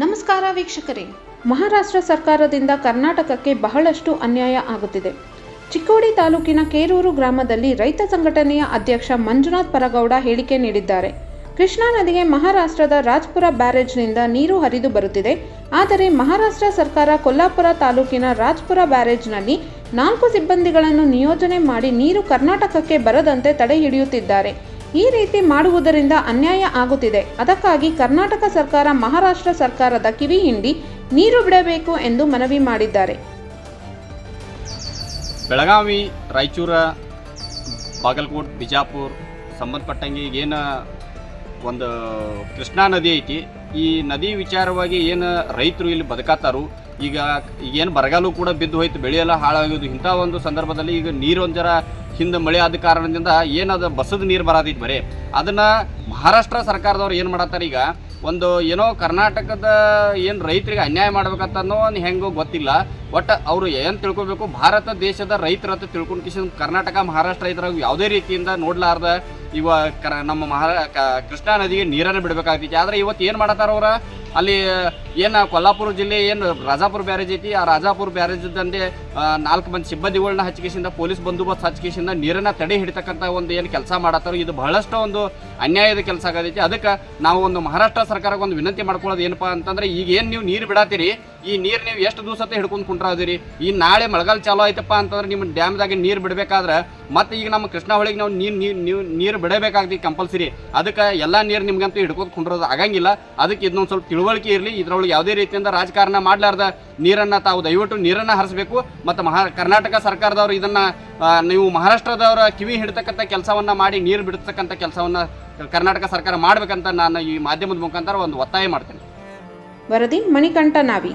ನಮಸ್ಕಾರ ವೀಕ್ಷಕರೇ. ಮಹಾರಾಷ್ಟ್ರ ಸರ್ಕಾರದಿಂದ ಕರ್ನಾಟಕಕ್ಕೆ ಬಹಳಷ್ಟು ಅನ್ಯಾಯ ಆಗುತ್ತಿದೆ. ಚಿಕ್ಕೋಡಿ ತಾಲೂಕಿನ ಕೇರೂರು ಗ್ರಾಮದಲ್ಲಿ ರೈತ ಸಂಘಟನೆಯ ಅಧ್ಯಕ್ಷ ಮಂಜುನಾಥ್ ಪರಗೌಡ ಹೇಳಿಕೆ ನೀಡಿದ್ದಾರೆ. ಕೃಷ್ಣಾ ನದಿಗೆ ಮಹಾರಾಷ್ಟ್ರದ ರಾಜ್ಪುರ ಬ್ಯಾರೇಜ್ನಿಂದ ನೀರು ಹರಿದು ಬರುತ್ತಿದೆ. ಆದರೆ ಮಹಾರಾಷ್ಟ್ರ ಸರ್ಕಾರ ಕೊಲ್ಲಾಪುರ ತಾಲೂಕಿನ ರಾಜ್ಪುರ ಬ್ಯಾರೇಜ್ನಲ್ಲಿ ನಾಲ್ಕು ಸಿಬ್ಬಂದಿಗಳನ್ನು ನಿಯೋಜನೆ ಮಾಡಿ ನೀರು ಕರ್ನಾಟಕಕ್ಕೆ ಬರದಂತೆ ತಡೆ ಹಿಡಿಯುತ್ತಿದ್ದಾರೆ. ಈ ರೀತಿ ಮಾಡುವುದರಿಂದ ಅನ್ಯಾಯ ಆಗುತ್ತಿದೆ. ಅದಕ್ಕಾಗಿ ಕರ್ನಾಟಕ ಸರ್ಕಾರ, ಮಹಾರಾಷ್ಟ್ರ ಸರ್ಕಾರದ ಕಿವಿ ಹಿಂಡಿ ನೀರು ಬಿಡಬೇಕು ಎಂದು ಮನವಿ ಮಾಡಿದ್ದಾರೆ. ಬೆಳಗಾವಿ, ರಾಯಚೂರ, ಬಾಗಲಕೋಟ್, ಬಿಜಾಪುರ್ ಸಂಬಂಧಪಟ್ಟಂಗೆ ಏನು ಒಂದು ಕೃಷ್ಣಾ ನದಿ ಐತಿ. ಈ ನದಿ ವಿಚಾರವಾಗಿ ಏನು ರೈತರು ಇಲ್ಲಿ ಬದುಕಾತಾರು ಈಗ ಏನು ಬರಗಾಲು ಕೂಡ ಬಿದ್ದು ಹೋಯ್ತು ಬೆಳೆಯೆಲ್ಲ ಹಾಳಾಗೋದು ಇಂಥ ಒಂದು ಸಂದರ್ಭದಲ್ಲಿ ಈಗ ನೀರು ಒಂದು ಜರ ಹಿಂದೆ ಮಳೆ ಆದ ಕಾರಣದಿಂದ ಏನದು ಬಸದ ನೀರು ಬರತೈತಿ ಬರೀ. ಅದನ್ನ ಮಹಾರಾಷ್ಟ್ರ ಸರ್ಕಾರದವ್ರು ಏನು ಮಾಡತ್ತಾರ ಈಗ? ಒಂದು ಏನೋ ಕರ್ನಾಟಕದ ಏನು ರೈತರಿಗೆ ಅನ್ಯಾಯ ಮಾಡ್ಬೇಕಂತನೋ ಒಂದು ಹೆಂಗೋ ಗೊತ್ತಿಲ್ಲ. ಒಟ್ಟು ಅವರು ಏನು ತಿಳ್ಕೊಬೇಕು? ಭಾರತ ದೇಶದ ರೈತರ ತಿಳ್ಕೊಂಡು ಕಿಶನ್ ಕರ್ನಾಟಕ, ಮಹಾರಾಷ್ಟ್ರ ಇದ್ರಾಗ ಯಾವುದೇ ರೀತಿಯಿಂದ ನೋಡ್ಲಾರ್ದ ಇವ ಕರ ನಮ್ಮ ಮಹಾರಾ ಕ- ಕೃಷ್ಣಾ ನದಿಗೆ ನೀರನ್ನು ಬಿಡಬೇಕಾಗ್ತೈತಿ. ಆದರೆ ಇವತ್ತು ಏನು ಮಾಡತ್ತಾರ ಅವ್ರ? ಅಲ್ಲಿ, ಏನು ಕೊಲ್ಲಾಪುರ ಜಿಲ್ಲೆ, ಏನು ರಾಜಾಪುರ ಬ್ಯಾರೇಜ್ ಐತಿ? ಆ ರಾಜಾಪುರ ಬ್ಯಾರೇಜ್ ದಂಡೆ ನಾಲ್ಕು ಮಂದಿ ಸಿಬ್ಬಂದಿಗಳನ್ನ ಹಚ್ಕೇಸಿಂದ ಪೊಲೀಸ್ ಬಂದೋಬಸ್ತ್ ಹಚ್ಕೇಸಿಂದ ನೀರನ್ನು ತಡೆ ಹಿಡಿತಕ್ಕಂಥ ಒಂದು ಏನು ಕೆಲಸ ಮಾಡತ್ತಾರೋ? ಇದು ಬಹಳಷ್ಟು ಒಂದು ಅನ್ಯಾಯದ ಕೆಲಸ ಆಗತೈತಿ ಅದಕ್ಕೆ ನಾವು ಒಂದು ಮಹಾರಾಷ್ಟ್ರ ಸರ್ಕಾರಕ್ಕೆ ಒಂದು ವಿನಂತಿ ಮಾಡ್ಕೊಳ್ಳೋದು ಏನಪ್ಪ ಅಂತಂದ್ರೆ, ಈಗ ಏನು ನೀವು ನೀರು ಬಿಡಾತೀರಿ, ಈ ನೀರು ನೀವು ಎಷ್ಟು ದಿವಸ ಹಿಡ್ಕೊಂಡು ಕುಂಟ್ರಾದಿರಿ ಈ ನಾಳೆ ಮಳೆಗಾಲ ಚಾಲೂ ಆಯ್ತಪ್ಪ ಅಂತಂದ್ರೆ, ನಿಮ್ಮ ಡ್ಯಾಮ್ದಾಗೆ ನೀರು ಬಿಡಬೇಕಾದ್ರೆ ಮತ್ತೆ ಈಗ ನಮ್ಮ ಕೃಷ್ಣ ಹೊಳಿಗೆ ನಾವು ನೀರು ನೀರು ನೀವು ನೀರು ಬಿಡಬೇಕಾಗ್ತಿ ಕಂಪಲ್ಸರಿ ಅದಕ್ಕೆ ಎಲ್ಲ ನೀರು ನಿಮ್ಗಂತೂ ಹಿಡ್ಕೊಂಡು ಕುಂಡ್ರೋದು ಆಗಂಗಿಲ್ಲ. ಅದಕ್ಕೆ ಇದನ್ನೊಂದು ಸ್ವಲ್ಪ ತಿಳುವಳಿಕೆ ಇರಲಿ. ಇದ್ರೊಳಗೆ ಯಾವುದೇ ರೀತಿಯಿಂದ ರಾಜಕಾರಣ ಮಾಡಲಾರ್ದ ನೀರನ್ನು ತಾವು ದಯವಿಟ್ಟು ನೀರನ್ನು ಹರಿಸಬೇಕು. ಮತ್ತು ಮಹಾ ಕರ್ನಾಟಕ ಸರ್ಕಾರದವರು ಇದನ್ನು ನೀವು ಮಹಾರಾಷ್ಟ್ರದವರ ಕಿವಿ ಹಿಡ್ತಕ್ಕಂಥ ಕೆಲಸವನ್ನು ಮಾಡಿ ನೀರು ಬಿಡ್ತಕ್ಕಂಥ ಕೆಲಸವನ್ನು ಕರ್ನಾಟಕ ಸರ್ಕಾರ ಮಾಡಬೇಕಂತ ನಾನು ಈ ಮಾಧ್ಯಮದ ಮುಖಾಂತರ ಒಂದು ಒತ್ತಾಯ ಮಾಡ್ತೇನೆ. ವರದಿ ಮಣಿಕಂಠ ನಾವಿ.